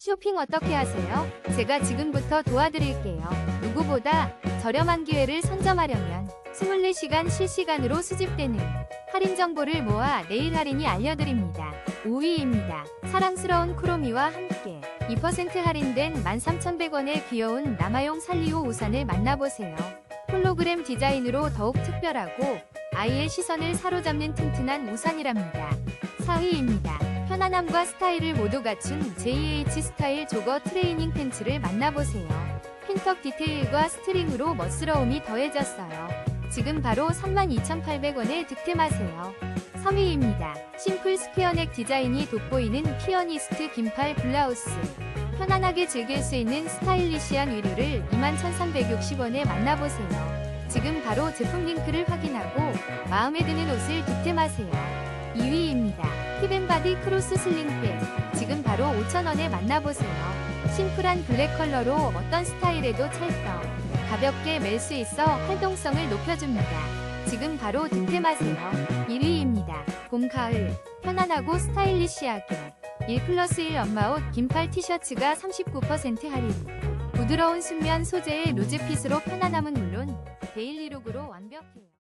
쇼핑 어떻게 하세요? 제가 지금부터 도와드릴게요. 누구보다 저렴한 기회를 선점하려면 24시간 실시간으로 수집되는 할인 정보를 모아 내일 할인이 알려드립니다. 5위입니다. 사랑스러운 쿠로미와 함께 2% 할인된 13,100원의 귀여운 남아용 살리오 우산을 만나보세요. 홀로그램 디자인으로 더욱 특별하고 아이의 시선을 사로잡는 튼튼한 우산이랍니다. 4위입니다. 편안함과 스타일을 모두 갖춘 JH 스타일 조거 트레이닝 팬츠를 만나보세요. 핀턱 디테일과 스트링으로 멋스러움이 더해졌어요. 지금 바로 32,800원에 득템하세요. 3위입니다. 심플 스퀘어넥 디자인이 돋보이는 피어니스트 긴팔 블라우스. 편안하게 즐길 수 있는 스타일리시한 의류를 21,360원에 만나보세요. 지금 바로 제품 링크를 확인하고 마음에 드는 옷을 득템하세요. 2위입니다. 힙앤바디 크로스 슬링백. 지금 바로 5,000원에 만나보세요. 심플한 블랙 컬러로 어떤 스타일에도 찰떡. 가볍게 멜 수 있어 활동성을 높여줍니다. 지금 바로 득템하세요. 1위입니다. 봄, 가을. 편안하고 스타일리시하게. 1 플러스 1 엄마옷 긴팔 티셔츠가 39% 할인. 부드러운 순면 소재의 루즈핏으로 편안함은 물론 데일리룩으로 완벽해요.